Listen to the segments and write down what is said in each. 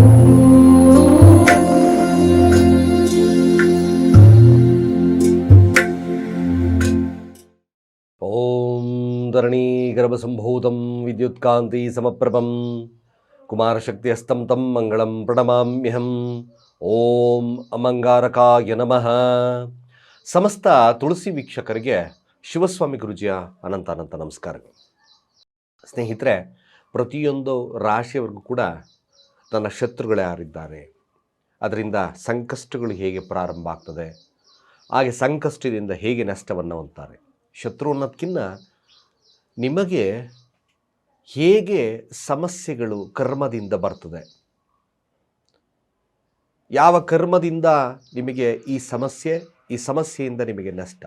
ಓಂ ಧರಣಿ ಗರ್ಭಸಂಭೂತಂ ವಿದ್ಯುತ್ಕಾಂತಿ ಸಮಪ್ರಭಂ ಕುಮಾರಶಕ್ತಿಯಸ್ತಂ ತಂ ಮಂಗಳಂ ಪ್ರಣಮಾಮ್ಯಹಂ ಓಂ ಅಮಂಗಾರಕಾಯ ನಮಃ ಸಮಸ್ತ ತುಳಸಿ ವೀಕ್ಷಕರಿಗೆ ಶಿವಸ್ವಾಮಿ ಗುರುಜಿಯ ಅನಂತ ಅನಂತ ನಮಸ್ಕಾರಗಳು. ಸ್ನೇಹಿತರೆ, ಪ್ರತಿಯೊಂದು ರಾಶಿಯವರೆಗೂ ಕೂಡ ತನ್ನ ಶತ್ರುಗಳು ಯಾರಿದ್ದಾರೆ? ಅದರಿಂದ ಸಂಕಷ್ಟಗಳು ಹೇಗೆ ಪ್ರಾರಂಭ ಆಗ್ತದೆ? ಹಾಗೆ ಸಂಕಷ್ಟದಿಂದ ಹೇಗೆ ನಷ್ಟವನ್ನು ಹೊಂತಾರೆ ಶತ್ರು ಅನ್ನೋದಕ್ಕಿಂತ ನಿಮಗೆ ಹೇಗೆ ಸಮಸ್ಯೆಗಳು ಕರ್ಮದಿಂದ ಬರ್ತದೆ? ಯಾವ ಕರ್ಮದಿಂದ ನಿಮಗೆ ಈ ಸಮಸ್ಯೆ, ಈ ಸಮಸ್ಯೆಯಿಂದ ನಿಮಗೆ ನಷ್ಟ?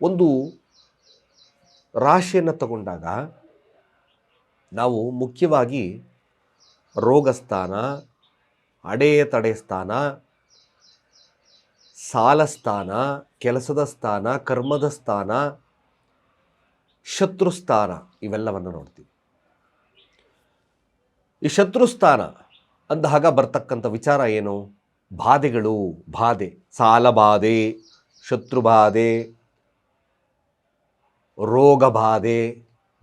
ಒಂದು ರಾಶಿಯನ್ನು ತಗೊಂಡಾಗ ನಾವು ಮುಖ್ಯವಾಗಿ ರೋಗಸ್ಥಾನ ಅಡೆಯ ತಡೆ ಸ್ಥಾನ ಸಾಲ ಸ್ಥಾನ ಕೆಲಸದ ಸ್ಥಾನ, ಕರ್ಮದ ಸ್ಥಾನ, ಶತ್ರುಸ್ಥಾನ ಇವೆಲ್ಲವನ್ನು ನೋಡ್ತೀವಿ. ಈ ಶತ್ರುಸ್ಥಾನ ಅಂದಾಗ ಬರ್ತಕ್ಕಂಥ ವಿಚಾರ ಏನು? ಬಾಧೆಗಳು, ಬಾಧೆ ಸಾಲ ಬಾಧೆ ಶತ್ರು ಬಾಧೆ ರೋಗ ಬಾಧೆ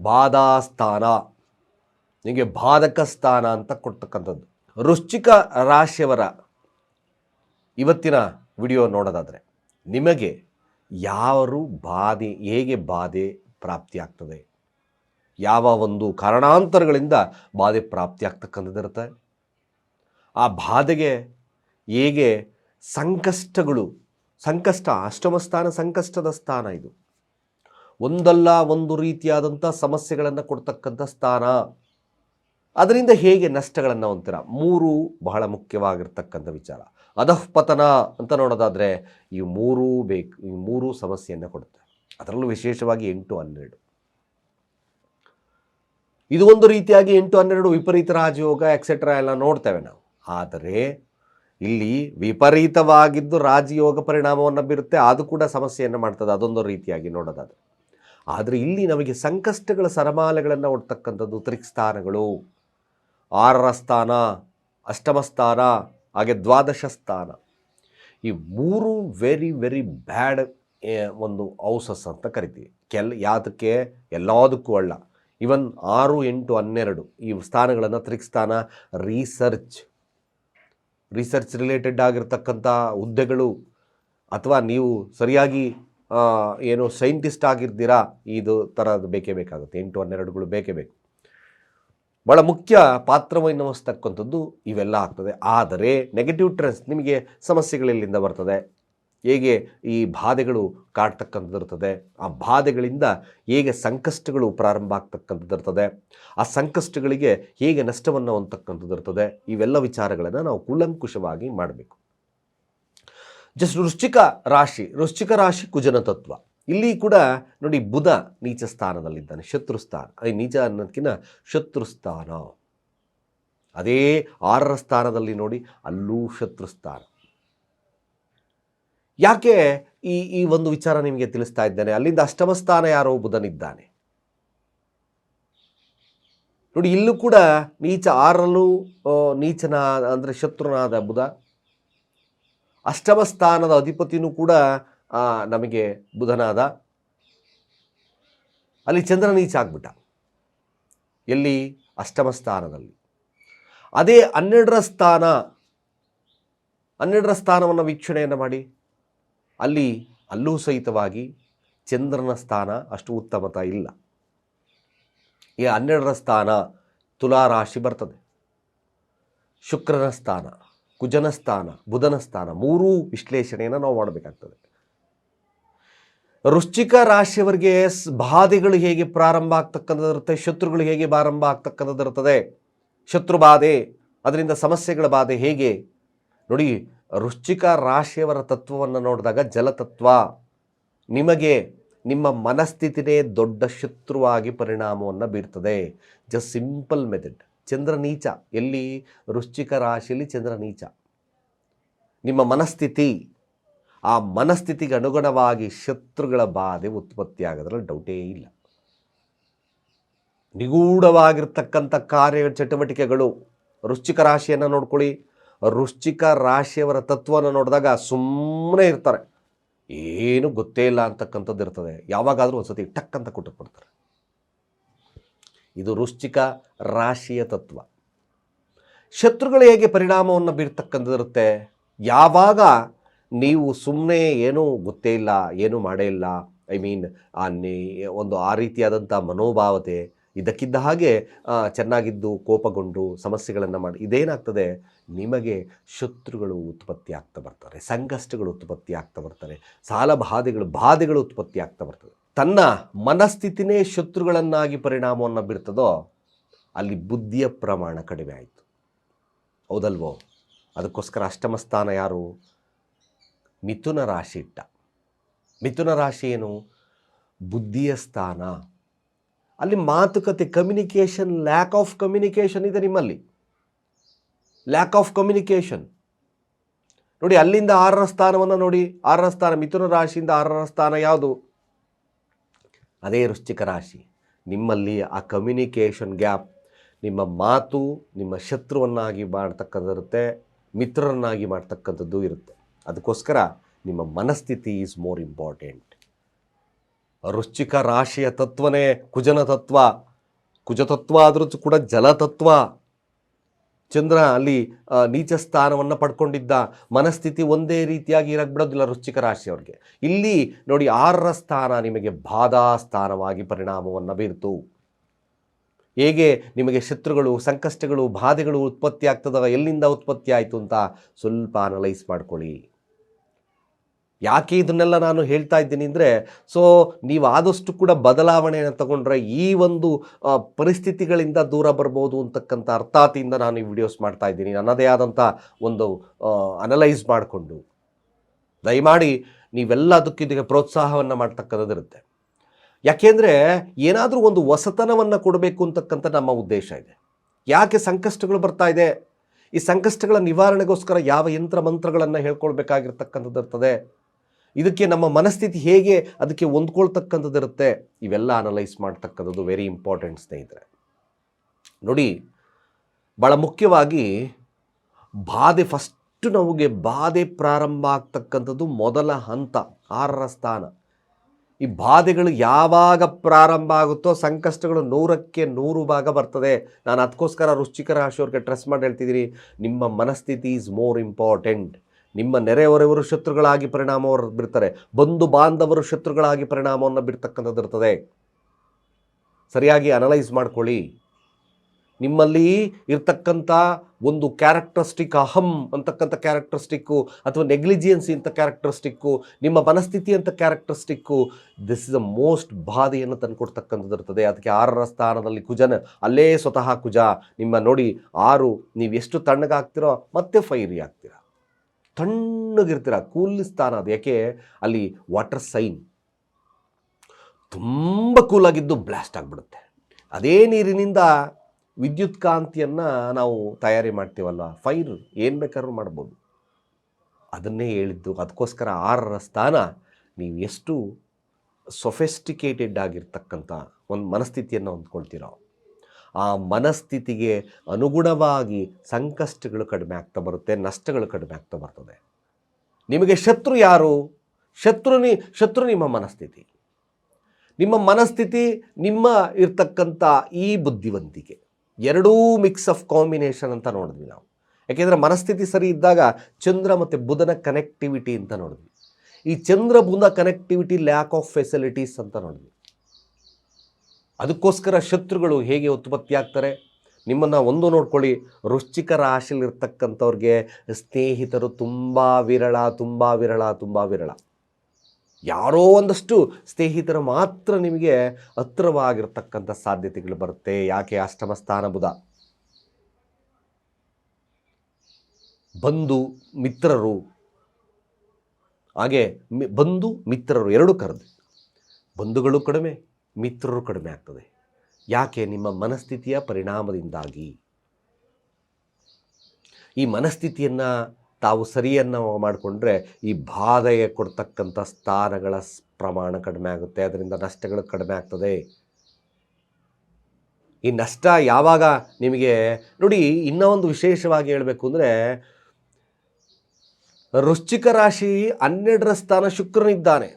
ಬಾಧಾಸ್ಥಾನ. ನಿಮಗೆ ಬಾಧಕ ಸ್ಥಾನ ಅಂತ ಕೊಡ್ತಕ್ಕಂಥದ್ದು. ವೃಶ್ಚಿಕ ರಾಶಿಯವರ ಇವತ್ತಿನ ವಿಡಿಯೋ ನೋಡೋದಾದರೆ ನಿಮಗೆ ಯಾರು ಬಾಧೆ, ಹೇಗೆ ಬಾಧೆ ಪ್ರಾಪ್ತಿಯಾಗ್ತದೆ ಯಾವ ಒಂದು ಕಾರಣಾಂತರಗಳಿಂದ ಬಾಧೆ ಪ್ರಾಪ್ತಿಯಾಗ್ತಕ್ಕಂಥದ್ದಿರುತ್ತೆ ಆ ಬಾಧೆಗೆ ಹೇಗೆ ಸಂಕಷ್ಟಗಳು, ಸಂಕಷ್ಟ, ಅಷ್ಟಮ ಸ್ಥಾನ, ಸಂಕಷ್ಟದ ಸ್ಥಾನ ಇದು. ಒಂದಲ್ಲ ಒಂದು ರೀತಿಯಾದಂಥ ಸಮಸ್ಯೆಗಳನ್ನು ಕೊಡ್ತಕ್ಕಂಥ ಸ್ಥಾನ. ಅದರಿಂದ ಹೇಗೆ ನಷ್ಟಗಳನ್ನು ಹೊಂತೀರ ಮೂರು ಬಹಳ ಮುಖ್ಯವಾಗಿರ್ತಕ್ಕಂಥ ವಿಚಾರ. ಅಧಃಪತನ ಅಂತ ನೋಡೋದಾದರೆ ಈ ಮೂರೂ ಬೇಕು, ಈ ಮೂರೂ ಸಮಸ್ಯೆಯನ್ನು ಕೊಡುತ್ತೆ. ಅದರಲ್ಲೂ ವಿಶೇಷವಾಗಿ ಎಂಟು ಹನ್ನೆರಡು. ಇದು ಒಂದು ರೀತಿಯಾಗಿ ಎಂಟು ಹನ್ನೆರಡು ವಿಪರೀತ ರಾಜಯೋಗ ಎಕ್ಸೆಟ್ರಾ ಎಲ್ಲ ನೋಡ್ತೇವೆ ನಾವು. ಆದರೆ ಇಲ್ಲಿ ವಿಪರೀತವಾಗಿದ್ದು ರಾಜಯೋಗ ಪರಿಣಾಮವನ್ನು ಬೀರುತ್ತೆ, ಅದು ಕೂಡ ಸಮಸ್ಯೆಯನ್ನು ಮಾಡ್ತದೆ, ಅದೊಂದು ರೀತಿಯಾಗಿ ನೋಡೋದಾದರೆ. ಆದರೆ ಇಲ್ಲಿ ನಮಗೆ ಸಂಕಷ್ಟಗಳ ಸರಮಾಲೆಗಳನ್ನು ಒಡ್ತಕ್ಕಂಥದ್ದು ತ್ರಿಕ್ಸ್ಥಾನಗಳು ಆರರ ಸ್ಥಾನ, ಅಷ್ಟಮ ಸ್ಥಾನ, ಹಾಗೆ ದ್ವಾದಶ ಸ್ಥಾನ. ಈ ಮೂರು ವೆರಿ ವೆರಿ ಬ್ಯಾಡ್ ಒಂದು ಔಸಸ್ ಅಂತ ಕರಿತೀವಿ. ಕೆಲ್, ಯಾತಕ್ಕೆ? ಎಲ್ಲದಕ್ಕೂ ಅಲ್ಲ. ಇವನ್ ಆರು, ಎಂಟು, ಹನ್ನೆರಡು ಈ ಸ್ಥಾನಗಳನ್ನು ತ್ರಿಕ್ಸ್ಥಾನ ರೀಸರ್ಚ್ ರಿಸರ್ಚ್ ರಿಲೇಟೆಡ್ ಆಗಿರ್ತಕ್ಕಂಥ ಹುದ್ದೆಗಳು. ಅಥವಾ ನೀವು ಸರಿಯಾಗಿ ಏನು ಸೈಂಟಿಸ್ಟ್ ಆಗಿರ್ತೀರಾ, ಇದು ಥರದ್ದು ಬೇಕೇ ಬೇಕಾಗುತ್ತೆ. ಎಂಟು, ಹನ್ನೆರಡುಗಳು ಬೇಕೇ ಬೇಕು. ಭಾಳ ಮುಖ್ಯ ಪಾತ್ರವನ್ನು ವಹಿಸ್ತಕ್ಕಂಥದ್ದು ಇವೆಲ್ಲ ಆಗ್ತದೆ. ಆದರೆ ನೆಗೆಟಿವ್ ಟ್ರೆಂಡ್ಸ್ ನಿಮಗೆ ಸಮಸ್ಯೆಗಳೆಲ್ಲಿಂದ ಬರ್ತದೆ? ಹೇಗೆ ಈ ಬಾಧೆಗಳು ಕಾಡ್ತಕ್ಕಂಥದ್ದು ಇರ್ತದೆ? ಆ ಬಾಧೆಗಳಿಂದ ಹೇಗೆ ಸಂಕಷ್ಟಗಳು ಪ್ರಾರಂಭ ಆಗ್ತಕ್ಕಂಥದ್ದು ಇರ್ತದೆ? ಆ ಸಂಕಷ್ಟಗಳಿಗೆ ಹೇಗೆ ನಷ್ಟವನ್ನು ಹೊಂದತಕ್ಕಂಥದ್ದು ಇರ್ತದೆ? ಇವೆಲ್ಲ ವಿಚಾರಗಳನ್ನು ನಾವು ಕೂಲಂಕುಷವಾಗಿ ಮಾಡಬೇಕು. ಜಸ್ಟ್ ವೃಶ್ಚಿಕ ರಾಶಿ. ವೃಶ್ಚಿಕ ರಾಶಿ ಕುಜನ ತತ್ವ. ಇಲ್ಲಿ ಕೂಡ ನೋಡಿ ಬುಧ ನೀಚ ಸ್ಥಾನದಲ್ಲಿದ್ದಾನೆ, ಶತ್ರು ಸ್ಥಾನ. ಈ ನೀಚ ಅನ್ನೋದಕ್ಕಿಂತ ಶತ್ರು ಸ್ಥಾನ. ಅದೇ ಆರರ ಸ್ಥಾನದಲ್ಲಿ ನೋಡಿ ಅಲ್ಲೂ ಶತ್ರು ಸ್ಥಾನ. ಯಾಕೆ ಈ ಈ ಒಂದು ವಿಚಾರ ನಿಮಗೆ ತಿಳಿಸ್ತಾ ಇದ್ದಾನೆ? ಅಲ್ಲಿಂದ ಅಷ್ಟಮ ಸ್ಥಾನ ಯಾರೋ ಬುಧನಿದ್ದಾನೆ. ನೋಡಿ, ಇಲ್ಲೂ ಕೂಡ ನೀಚ ಆರಲ್ಲೂ ನೀಚನ, ಅಂದರೆ ಶತ್ರುನಾದ ಬುಧ. ಅಷ್ಟಮ ಸ್ಥಾನದ ಅಧಿಪತಿನೂ ಕೂಡ ನಮಗೆ ಬುಧನಾದ ಅಲ್ಲಿ ಚಂದ್ರ ನೀಚ ಆಗ್ಬಿಟ್ಟ. ಎಲ್ಲಿ? ಅಷ್ಟಮ ಸ್ಥಾನದಲ್ಲಿ. ಅದೇ ಹನ್ನೆರಡರ ಸ್ಥಾನ, ಹನ್ನೆರಡರ ಸ್ಥಾನವನ್ನು ವೀಕ್ಷಣೆಯನ್ನು ಮಾಡಿ. ಅಲ್ಲಿ ಅಲ್ಲೂ ಸಹಿತವಾಗಿ ಚಂದ್ರನ ಸ್ಥಾನ ಅಷ್ಟು ಉತ್ತಮತ ಇಲ್ಲ. ಈ ಹನ್ನೆರಡರ ಸ್ಥಾನ ತುಲಾ ರಾಶಿ ಬರ್ತದೆ. ಶುಕ್ರನ ಸ್ಥಾನ, ಕುಜನ ಸ್ಥಾನ, ಬುಧನ ಸ್ಥಾನ, ಮೂರೂ ವಿಶ್ಲೇಷಣೆಯನ್ನು ನಾವು ಮಾಡಬೇಕಾಗ್ತದೆ. ವೃಶ್ಚಿಕ ರಾಶಿಯವರಿಗೆ ಬಾಧೆಗಳು ಹೇಗೆ ಪ್ರಾರಂಭ ಆಗ್ತಕ್ಕಂಥದ್ದಿರುತ್ತೆ ಶತ್ರುಗಳು ಹೇಗೆ ಪ್ರಾರಂಭ ಆಗ್ತಕ್ಕಂಥದ್ದು ಇರ್ತದೆ ಶತ್ರು ಬಾಧೆ, ಅದರಿಂದ ಸಮಸ್ಯೆಗಳ ಬಾಧೆ ಹೇಗೆ? ನೋಡಿ, ವೃಶ್ಚಿಕ ರಾಶಿಯವರ ತತ್ವವನ್ನು ನೋಡಿದಾಗ ಜಲತತ್ವ, ನಿಮಗೆ ನಿಮ್ಮ ಮನಸ್ಥಿತಿನೇ ದೊಡ್ಡ ಶತ್ರುವಾಗಿ ಪರಿಣಾಮವನ್ನು ಬೀರ್ತದೆ. Just simple method. ಚಂದ್ರ ನೀಚ. ಎಲ್ಲಿ? ವೃಶ್ಚಿಕ ರಾಶಿಯಲ್ಲಿ ಚಂದ್ರ ನೀಚ. ನಿಮ್ಮ ಮನಸ್ಥಿತಿ ಆ ಮನಸ್ಥಿತಿಗೆ ಅನುಗುಣವಾಗಿ ಶತ್ರುಗಳ ಬಾಧೆ ಉತ್ಪತ್ತಿ ಆಗೋದ್ರಲ್ಲಿ ಡೌಟೇ ಇಲ್ಲ. ನಿಗೂಢವಾಗಿರ್ತಕ್ಕಂಥ ಕಾರ್ಯ ಚಟುವಟಿಕೆಗಳು, ವೃಶ್ಚಿಕ ರಾಶಿಯನ್ನು ನೋಡ್ಕೊಳ್ಳಿ. ವೃಶ್ಚಿಕ ರಾಶಿಯವರ ತತ್ವವನ್ನು ನೋಡಿದಾಗ ಸುಮ್ಮನೆ ಇರ್ತಾರೆ. ಏನು ಗೊತ್ತೇ ಇಲ್ಲ ಅಂತಕ್ಕಂಥದ್ದು ಇರ್ತದೆ. ಯಾವಾಗಾದರೂ ಒಂದ್ಸತಿ ಟಕ್ ಅಂತ ಕೊಟ್ಟುಬಿಡ್ತಾರೆ ಇದು ವೃಶ್ಚಿಕ ರಾಶಿಯ ತತ್ವ. ಶತ್ರುಗಳು ಹೇಗೆ ಪರಿಣಾಮವನ್ನು ಬೀರ್ತಕ್ಕಂಥದ್ದು ಇರುತ್ತೆ? ಯಾವಾಗ ನೀವು ಸುಮ್ಮನೆ ಏನೂ ಗೊತ್ತೇ ಇಲ್ಲ, ಏನೂ ಮಾಡೇ ಇಲ್ಲ. ಐ ಮೀನ್ ಆ ನೀ, ಒಂದು ಆ ರೀತಿಯಾದಂಥ ಮನೋಭಾವತೆ ಇದಕ್ಕಿದ್ದ ಹಾಗೆ ಚೆನ್ನಾಗಿದ್ದು, ಕೋಪಗೊಂಡು, ಸಮಸ್ಯೆಗಳನ್ನು ಮಾಡಿ, ಇದೇನಾಗ್ತದೆ? ನಿಮಗೆ ಶತ್ರುಗಳು ಉತ್ಪತ್ತಿ ಆಗ್ತಾ ಬರ್ತಾರೆ ಸಂಕಷ್ಟಗಳು ಉತ್ಪತ್ತಿ ಆಗ್ತಾ ಬರ್ತಾರೆ ಸಾಲ ಬಾಧೆಗಳು ಬಾಧೆಗಳು ಉತ್ಪತ್ತಿ ಆಗ್ತಾ ಬರ್ತದೆ ತನ್ನ ಮನಸ್ಥಿತಿನೇ ಶತ್ರುಗಳನ್ನಾಗಿ ಪರಿಣಾಮವನ್ನು ಬೀರ್ತದೋ, ಅಲ್ಲಿ ಬುದ್ಧಿಯ ಪ್ರಮಾಣ ಕಡಿಮೆ ಆಯಿತು. ಹೌದಲ್ವೋ? ಅದಕ್ಕೋಸ್ಕರ ಅಷ್ಟಮ ಸ್ಥಾನ ಯಾರು? ಮಿಥುನ ರಾಶಿ ಇಟ್ಟ. ಮಿಥುನ ರಾಶಿ ಏನು? ಬುದ್ಧಿಯ ಸ್ಥಾನ. ಅಲ್ಲಿ ಮಾತುಕತೆ ಕಮ್ಯುನಿಕೇಷನ್ ಲ್ಯಾಕ್ ಆಫ್ ಕಮ್ಯುನಿಕೇಷನ್ ಇದೆ ನಿಮ್ಮಲ್ಲಿ. ಲ್ಯಾಕ್ ಆಫ್ ಕಮ್ಯುನಿಕೇಷನ್ ನೋಡಿ, ಅಲ್ಲಿಂದ ಆರರ ಸ್ಥಾನವನ್ನು ನೋಡಿ. ಆರರ ಸ್ಥಾನ, ಮಿಥುನ ರಾಶಿಯಿಂದ ಆರರ ಸ್ಥಾನ ಯಾವುದು? ಅದೇ ವೃಶ್ಚಿಕ ರಾಶಿ. ನಿಮ್ಮಲ್ಲಿ ಆ ಕಮ್ಯುನಿಕೇಷನ್ ಗ್ಯಾಪ್ ನಿಮ್ಮ ಮಾತು, ನಿಮ್ಮ ಶತ್ರುವನ್ನಾಗಿ ಮಾಡ್ತಕ್ಕಂಥದ್ದಿರುತ್ತೆ, ಮಿತ್ರರನ್ನಾಗಿ ಮಾಡ್ತಕ್ಕಂಥದ್ದು ಇರುತ್ತೆ. ಅದಕ್ಕೋಸ್ಕರ ನಿಮ್ಮ ಮನಸ್ಥಿತಿ ಈಸ್ ಮೋರ್ ಇಂಪಾರ್ಟೆಂಟ್ ವೃಶ್ಚಿಕ ರಾಶಿಯ ತತ್ವನೇ ಕುಜನ ತತ್ವ. ಕುಜತತ್ವ ಆದರೂ ಕೂಡ ಜಲತತ್ವ ಚಂದ್ರ ಅಲ್ಲಿ ನೀಚ ಸ್ಥಾನವನ್ನು ಪಡ್ಕೊಂಡಿದ್ದ. ಮನಸ್ಥಿತಿ ಒಂದೇ ರೀತಿಯಾಗಿ ಇರಕ್ಕೆ ಬಿಡೋದಿಲ್ಲ ರುಚಿಕ ರಾಶಿಯವ್ರಿಗೆ. ಇಲ್ಲಿ ನೋಡಿ ಆರರ ಸ್ಥಾನ ನಿಮಗೆ ಬಾಧಾ ಸ್ಥಾನವಾಗಿ ಪರಿಣಾಮವನ್ನು ಬೀರ್ತು. ಹೇಗೆ ನಿಮಗೆ ಶತ್ರುಗಳು, ಸಂಕಷ್ಟಗಳು, ಬಾಧೆಗಳು ಉತ್ಪತ್ತಿ ಆಗ್ತದ ಎಲ್ಲಿಂದ ಉತ್ಪತ್ತಿ ಆಯಿತು ಅಂತ ಸ್ವಲ್ಪ ಅನಲೈಸ್ ಮಾಡ್ಕೊಳ್ಳಿ. ಯಾಕೆ ಇದನ್ನೆಲ್ಲ ನಾನು ಹೇಳ್ತಾ ಇದ್ದೀನಿ ಅಂದರೆ ಸೊ ನೀವು ಆದಷ್ಟು ಕೂಡ ಬದಲಾವಣೆಯನ್ನು ತಗೊಂಡ್ರೆ ಈ ಒಂದು ಪರಿಸ್ಥಿತಿಗಳಿಂದ ದೂರ ಬರ್ಬೋದು ಅಂತಕ್ಕಂಥ ಅರ್ಥಾತಿಯಿಂದ ನಾನು ಈ ವಿಡಿಯೋಸ್ ಮಾಡ್ತಾ ಇದ್ದೀನಿ. ನನ್ನದೇ ಆದಂಥ ಒಂದು ಅನಲೈಸ್ ಮಾಡಿಕೊಂಡು. ದಯಮಾಡಿ ನೀವೆಲ್ಲ ಅದಕ್ಕಿದ್ದಕ್ಕೆ ಪ್ರೋತ್ಸಾಹವನ್ನು ಮಾಡ್ತಕ್ಕಂಥದ್ದಿರುತ್ತೆ ಯಾಕೆಂದರೆ ಏನಾದರೂ ಒಂದು ಹೊಸತನವನ್ನು ಕೊಡಬೇಕು ಅಂತಕ್ಕಂಥ ನಮ್ಮ ಉದ್ದೇಶ ಇದೆ. ಯಾಕೆ ಸಂಕಷ್ಟಗಳು ಬರ್ತಾ ಇದೆ? ಈ ಸಂಕಷ್ಟಗಳ ನಿವಾರಣೆಗೋಸ್ಕರ ಯಾವ ಯಂತ್ರ ಮಂತ್ರಗಳನ್ನು ಹೇಳ್ಕೊಳ್ಬೇಕಾಗಿರ್ತಕ್ಕಂಥದ್ದು ಇರ್ತದೆ. ಇದಕ್ಕೆ ನಮ್ಮ ಮನಸ್ಥಿತಿ ಹೇಗೆ ಅದಕ್ಕೆ ಹೊಂದ್ಕೊಳ್ತಕ್ಕಂಥದ್ದು ಇರುತ್ತೆ, ಇವೆಲ್ಲ ಅನಲೈಸ್ ಮಾಡ್ತಕ್ಕಂಥದ್ದು ವೆರಿ ಇಂಪಾರ್ಟೆಂಟ್ ಸ್ನೇಹಿತರೆ. ನೋಡಿ ಭಾಳ ಮುಖ್ಯವಾಗಿ ಬಾಧೆ ಫಸ್ಟ್ ನಮಗೆ ಬಾಧೆ ಪ್ರಾರಂಭ ಆಗ್ತಕ್ಕಂಥದ್ದು ಮೊದಲ ಹಂತ, ಆರರ ಸ್ಥಾನ. ಈ ಬಾಧೆಗಳು ಯಾವಾಗ ಪ್ರಾರಂಭ ಆಗುತ್ತೋ, ಸಂಕಷ್ಟಗಳು ನೂರಕ್ಕೆ ನೂರು ಭಾಗ ಬರ್ತದೆ. ನಾನು ಅದಕ್ಕೋಸ್ಕರ ರುಚಿಕರ ರಾಶಿಯವ್ರಿಗೆ ಟ್ರೆಸ್ ಮಾಡಿ ಹೇಳ್ತಿದ್ದೀನಿ, ನಿಮ್ಮ ಮನಸ್ಥಿತಿ ಈಸ್ ಮೋರ್ ಇಂಪಾರ್ಟೆಂಟ್ ನಿಮ್ಮ ನೆರೆಯವರವರು ಶತ್ರುಗಳಾಗಿ ಪರಿಣಾಮವರು ಬಿಡ್ತಾರೆ ಬಂಧು ಬಾಂಧವರು ಶತ್ರುಗಳಾಗಿ ಪರಿಣಾಮವನ್ನು ಬಿಡ್ತಕ್ಕಂಥದ್ದು ಇರ್ತದೆ. ಸರಿಯಾಗಿ ಅನಲೈಸ್ ಮಾಡ್ಕೊಳ್ಳಿ. ನಿಮ್ಮಲ್ಲಿ ಇರ್ತಕ್ಕಂಥ ಒಂದು ಕ್ಯಾರೆಕ್ಟರಿಸ್ಟಿಕ್ ಅಹಂ ಅಂತಕ್ಕಂಥ ಕ್ಯಾರೆಕ್ಟರಿಸ್ಟಿಕ್ಕು ಅಥವಾ ನೆಗ್ಲಿಜಿಯನ್ಸಿ ಅಂತ ಕ್ಯಾರೆಕ್ಟರಿಸ್ಟಿಕ್ಕು ನಿಮ್ಮ ಮನಸ್ಥಿತಿ ಅಂತ characteristic this is a most ಬಾಧೆಯನ್ನು ತಂದುಕೊಡ್ತಕ್ಕಂಥದ್ದು ಇರ್ತದೆ. ಅದಕ್ಕೆ ಆರರ ಸ್ಥಾನದಲ್ಲಿ ಕುಜನ, ಅಲ್ಲೇ ಸ್ವತಃ ಕುಜ. ನಿಮ್ಮ ನೋಡಿ, ಆರು, ನೀವು ಎಷ್ಟು ತಣ್ಣಗಾಗ್ತಿರೋ ಮತ್ತೆ ಫೈರಿ ಆಗ್ತೀರ. ತಣ್ಣಗಿರ್ತೀರ, ಕೂಲ್ ಸ್ಥಾನ ಅದು. ಯಾಕೆ? ಅಲ್ಲಿ ವಾಟರ್ ಸೈನ್ ತುಂಬ ಕೂಲಾಗಿದ್ದು ಬ್ಲಾಸ್ಟ್ ಆಗಿಬಿಡುತ್ತೆ. ಅದೇ ನೀರಿನಿಂದ ವಿದ್ಯುತ್ ಕಾಂತಿಯನ್ನು ನಾವು ತಯಾರಿ ಮಾಡ್ತೀವಲ್ಲ ಫೈರ್ ಏನು ಬೇಕಾದ್ರೂ ಮಾಡ್ಬೋದು. ಅದನ್ನೇ ಹೇಳಿದ್ದು. ಅದಕ್ಕೋಸ್ಕರ ಆರರ ಸ್ಥಾನ, ನೀವು ಎಷ್ಟು ಸೊಫೆಸ್ಟಿಕೇಟೆಡ್ ಆಗಿರ್ತಕ್ಕಂಥ ಒಂದು ಮನಸ್ಥಿತಿಯನ್ನು ಹೊಂದ್ಕೊಳ್ತೀರೋ. ಆ ಮನಸ್ಥಿತಿಗೆ ಅನುಗುಣವಾಗಿ ಸಂಕಷ್ಟಗಳು ಕಡಿಮೆ ಆಗ್ತಾ ಬರುತ್ತೆ, ನಷ್ಟಗಳು ಕಡಿಮೆ ಆಗ್ತಾ ಬರ್ತದೆ. ನಿಮಗೆ ಶತ್ರು ಯಾರು? ಶತ್ರು ನಿ, ಶತ್ರು ನಿಮ್ಮ ಮನಸ್ಥಿತಿ. ನಿಮ್ಮ ಮನಸ್ಥಿತಿ ನಿಮ್ಮ ಇರ್ತಕ್ಕಂಥ ಈ ಬುದ್ಧಿವಂತಿಕೆ. ಎರಡೂ ಮಿಕ್ಸ್ ಆಫ್ ಕಾಂಬಿನೇಷನ್ ಅಂತ ನೋಡಿದ್ವಿ ನಾವು. ಯಾಕೆಂದರೆ ಮನಸ್ಥಿತಿ ಸರಿ ಇದ್ದಾಗ ಚಂದ್ರ ಮತ್ತು ಬುಧನ ಕನೆಕ್ಟಿವಿಟಿ ಅಂತ ನೋಡಿದ್ವಿ. ಈ Chandra Budha connectivity lack of facilities ಅಂತ ನೋಡಿದ್ವಿ. ಅದಕ್ಕೋಸ್ಕರ ಶತ್ರುಗಳು ಹೇಗೆ ಉತ್ಪತ್ತಿ ಆಗ್ತಾರೆ ನಿಮ್ಮನ್ನು ಒಂದು ನೋಡ್ಕೊಳ್ಳಿ ವೃಶ್ಚಿಕ ರಾಶಿಯಲ್ಲಿರ್ತಕ್ಕಂಥವ್ರಿಗೆ ಸ್ನೇಹಿತರು ತುಂಬ ವಿರಳ ತುಂಬ ವಿರಳ ತುಂಬ ವಿರಳ. ಯಾರೋ ಒಂದಷ್ಟು ಸ್ನೇಹಿತರು ಮಾತ್ರ ನಿಮಗೆ ಹತ್ರವಾಗಿರ್ತಕ್ಕಂಥ ಸಾಧ್ಯತೆಗಳು ಬರುತ್ತೆ. ಯಾಕೆ? ಅಷ್ಟಮ ಸ್ಥಾನ ಬುಧ. ಬಂಧು ಮಿತ್ರರು. ಹಾಗೆ ಬಂಧು ಮಿತ್ರರು ಎರಡು ಕರೆದು ಬಂಧುಗಳು ಕಡಿಮೆ. ಮಿತ್ರರು ಕಡಿಮೆ ಆಗ್ತದೆ. ಯಾಕೆ? ನಿಮ್ಮ ಮನಸ್ಥಿತಿಯ ಪರಿಣಾಮದಿಂದಾಗಿ. ಈ ಮನಸ್ಥಿತಿಯನ್ನು ತಾವು ಸರಿಯನ್ನು ಮಾಡಿಕೊಂಡ್ರೆ ಈ ಬಾಧೆಯ ಕೊಡ್ತಕ್ಕಂಥ ಸ್ಥಾನಗಳ ಪ್ರಮಾಣ ಕಡಿಮೆ ಆಗುತ್ತೆ. ಅದರಿಂದ ನಷ್ಟಗಳು ಕಡಿಮೆ ಆಗ್ತದೆ. ಈ ನಷ್ಟ ಯಾವಾಗ ನಿಮಗೆ, ನೋಡಿ, ಇನ್ನೂ ಒಂದು ವಿಶೇಷವಾಗಿ ಹೇಳಬೇಕು ಅಂದರೆ, ವೃಶ್ಚಿಕ ರಾಶಿ ಹನ್ನೆರಡರ ಸ್ಥಾನ ಶುಕ್ರನಿದ್ದಾನೆ.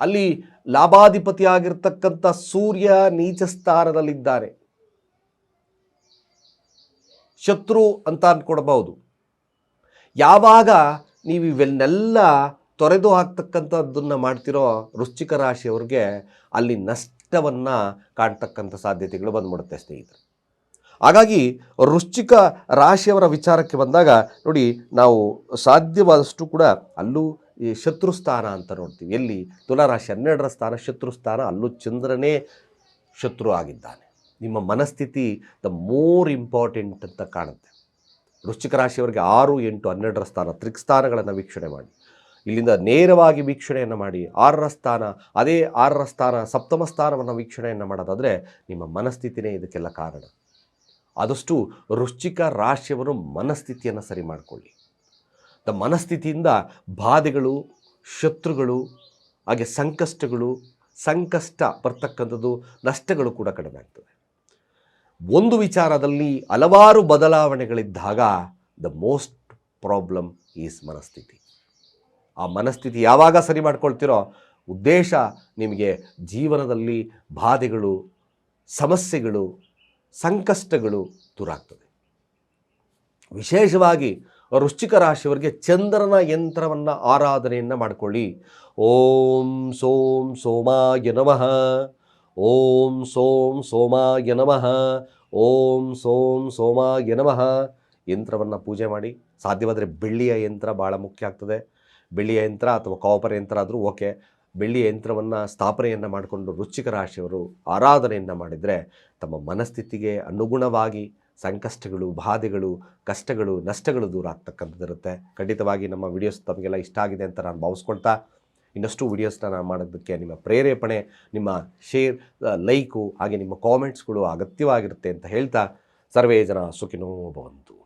ಅಲ್ಲಿ ಲಾಭಾಧಿಪತಿಯಾಗಿರ್ತಕ್ಕಂಥ ಸೂರ್ಯ ನೀಚ ಸ್ಥಾನದಲ್ಲಿದ್ದಾನೆ ಶತ್ರು ಅಂತ ಅಂದ್ಕೊಡ್ಬೋದು ಯಾವಾಗ ನೀವು ಇವನ್ನೆಲ್ಲ ತೊರೆದು ಹಾಕ್ತಕ್ಕಂಥದ್ದನ್ನು ಮಾಡ್ತಿರೋ ವೃಶ್ಚಿಕ ರಾಶಿಯವ್ರಿಗೆ ಅಲ್ಲಿ ನಷ್ಟವನ್ನು ಕಾಣ್ತಕ್ಕಂಥ ಸಾಧ್ಯತೆಗಳು ಬಂದ್ಬಿಡುತ್ತೆ ಸ್ನೇಹಿತರೆ. ಹಾಗಾಗಿ ವೃಶ್ಚಿಕ ರಾಶಿಯವರ ವಿಚಾರಕ್ಕೆ ಬಂದಾಗ ನೋಡಿ ನಾವು ಸಾಧ್ಯವಾದಷ್ಟು ಕೂಡ ಅಲ್ಲೂ ಈ ಶತ್ರು ಸ್ಥಾನ ಅಂತ ನೋಡ್ತೀವಿ. ಎಲ್ಲಿ? ತುಲಾರಾಶಿ ಹನ್ನೆರಡರ ಸ್ಥಾನ ಶತ್ರು ಸ್ಥಾನ ಅಲ್ಲೂ ಚಂದ್ರನೇ ಶತ್ರು ಆಗಿದ್ದಾನೆ. ನಿಮ್ಮ ಮನಸ್ಥಿತಿ ದ ಮೋರ್ ಇಂಪಾರ್ಟೆಂಟ್ ಅಂತ ಕಾಣುತ್ತೆ. ವೃಶ್ಚಿಕ ರಾಶಿಯವರಿಗೆ ಆರು, ಎಂಟು, ಹನ್ನೆರಡರ ಸ್ಥಾನ ತ್ರಿಕ್ಸ್ಥಾನಗಳನ್ನು ವೀಕ್ಷಣೆ ಮಾಡಿ. ಇಲ್ಲಿಂದ ನೇರವಾಗಿ ವೀಕ್ಷಣೆಯನ್ನು ಮಾಡಿ. ಆರರ ಸ್ಥಾನ, ಅದೇ ಆರರ ಸ್ಥಾನ ಸಪ್ತಮ ಸ್ಥಾನವನ್ನು ವೀಕ್ಷಣೆಯನ್ನು ಮಾಡೋದಾದರೆ ನಿಮ್ಮ ಮನಸ್ಥಿತಿನೇ ಇದಕ್ಕೆಲ್ಲ ಕಾರಣ. ಆದಷ್ಟು ವೃಶ್ಚಿಕ ರಾಶಿಯವರು ಮನಸ್ಥಿತಿಯನ್ನು ಸರಿ ಮಾಡಿಕೊಳ್ಳಿ. ದ ಮನಸ್ಥಿತಿಯಿಂದ ಬಾಧೆಗಳು, ಶತ್ರುಗಳು, ಹಾಗೆ ಸಂಕಷ್ಟಗಳು, ಸಂಕಷ್ಟ ಬರ್ತಕ್ಕಂಥದ್ದು, ನಷ್ಟಗಳು ಕೂಡ ಕಡಿಮೆ ಆಗ್ತದೆ. ಒಂದು ವಿಚಾರದಲ್ಲಿ ಹಲವಾರು ಬದಲಾವಣೆಗಳಿದ್ದಾಗ ದ ಮೋಸ್ಟ್ ಪ್ರಾಬ್ಲಮ್ ಈಸ್ ಮನಸ್ಥಿತಿ. ಆ ಮನಸ್ಥಿತಿ ಯಾವಾಗ ಸರಿ ಮಾಡ್ಕೊಳ್ತಿರೋ, ಉದ್ದೇಶ ನಿಮಗೆ ಜೀವನದಲ್ಲಿ ಬಾಧೆಗಳು, ಸಮಸ್ಯೆಗಳು, ಸಂಕಷ್ಟಗಳು ದೂರಾಗ್ತದೆ ವಿಶೇಷವಾಗಿ ವೃಶ್ಚಿಕ ರಾಶಿಯವರಿಗೆ ಚಂದ್ರನ ಯಂತ್ರವನ್ನು ಆರಾಧನೆಯನ್ನು ಮಾಡಿಕೊಳ್ಳಿ. ಓಂ ಸೋಂ ಸೋಮಾಯ ನಮಃ. ಓಂ ಸೋಂ ಸೋಮಾಯ ನಮಃ. ಓಂ ಸೋಂ ಸೋಮಾಯ ನಮಃ. ಯಂತ್ರವನ್ನು ಪೂಜೆ ಮಾಡಿ. ಸಾಧ್ಯವಾದರೆ ಬೆಳ್ಳಿಯ ಯಂತ್ರ ಭಾಳ ಮುಖ್ಯ ಆಗ್ತದೆ. ಬೆಳ್ಳಿಯ ಯಂತ್ರ ಅಥವಾ ಕಾಪರ್ ಯಂತ್ರ ಆದರೂ ಓಕೆ. ಬೆಳ್ಳಿಯ ಯಂತ್ರವನ್ನು ಸ್ಥಾಪನೆಯನ್ನು ಮಾಡಿಕೊಂಡು ವೃಶ್ಚಿಕ ರಾಶಿಯವರು ಆರಾಧನೆಯನ್ನು ಮಾಡಿದರೆ ತಮ್ಮ ಮನಸ್ಥಿತಿಗೆ ಅನುಗುಣವಾಗಿ ಸಂಕಷ್ಟಗಳು, ಬಾಧೆಗಳು, ಕಷ್ಟಗಳು, ನಷ್ಟಗಳು ದೂರ ಆಗ್ತಕ್ಕಂಥದ್ದಿರುತ್ತೆ. ಖಂಡಿತವಾಗಿ ನಮ್ಮ ವಿಡಿಯೋಸ್ ತಮಗೆಲ್ಲ ಇಷ್ಟ ಆಗಿದೆ ಅಂತ ನಾನು ಭಾವಿಸ್ಕೊಳ್ತಾ ಇನ್ನಷ್ಟು ವಿಡಿಯೋಸ್ನ ನಾನು ಮಾಡೋದಕ್ಕೆ ನಿಮ್ಮ ಪ್ರೇರೇಪಣೆ, ನಿಮ್ಮ ಶೇರ್ ಲೈಕು ಹಾಗೆ ನಿಮ್ಮ ಕಾಮೆಂಟ್ಸ್ಗಳು ಅಗತ್ಯವಾಗಿರುತ್ತೆ ಅಂತ ಹೇಳ್ತಾ ಸರ್ವೇ ಜನ ಸುಖಿನೋ ಭವಂತು.